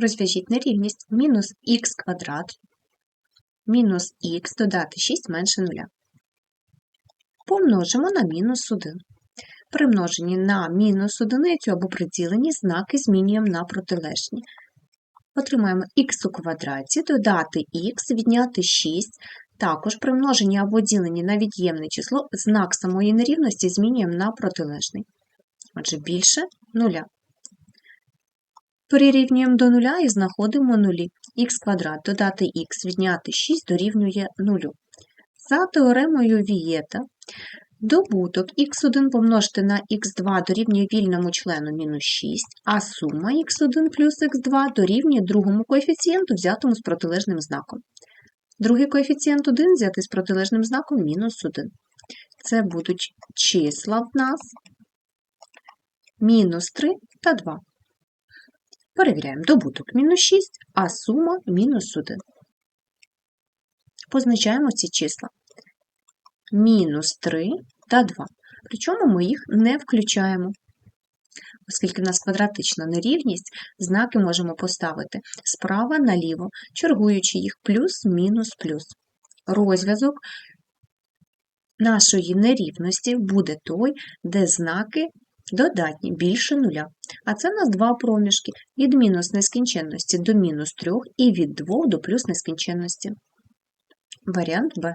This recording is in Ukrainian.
Розв'яжіть нерівність мінус х квадрат мінус х додати 6 менше нуля. Помножимо на мінус 1. При множенні на мінус одиницю або при діленні знаки змінюємо на протилежні. Отримаємо х у квадраті, додати х, відняти 6. Також при множенні або діленні на від'ємне число знак самої нерівності змінюємо на протилежний. Отже, більше нуля. Прирівнюємо до нуля і знаходимо нулі. х квадрат додати х відняти 6 дорівнює нулю. За теоремою Вієта добуток х1 помножити на х2 дорівнює вільному члену мінус 6, а сума х1 плюс х2 дорівнює другому коефіцієнту, взятому з протилежним знаком. Другий коефіцієнт 1 взятий з протилежним знаком мінус 1. Це будуть числа в нас мінус 3 та 2. Перевіряємо добуток мінус 6, а сума мінус 1. Позначаємо ці числа. Мінус 3 та 2. Причому ми їх не включаємо. Оскільки в нас квадратична нерівність, знаки можемо поставити справа наліво, чергуючи їх плюс, мінус, плюс. Розв'язок нашої нерівності буде той, де знаки додатні більше нуля. А це у нас два проміжки від мінус нескінченності до мінус 3 і від 2 до плюс нескінченності. Варіант Б.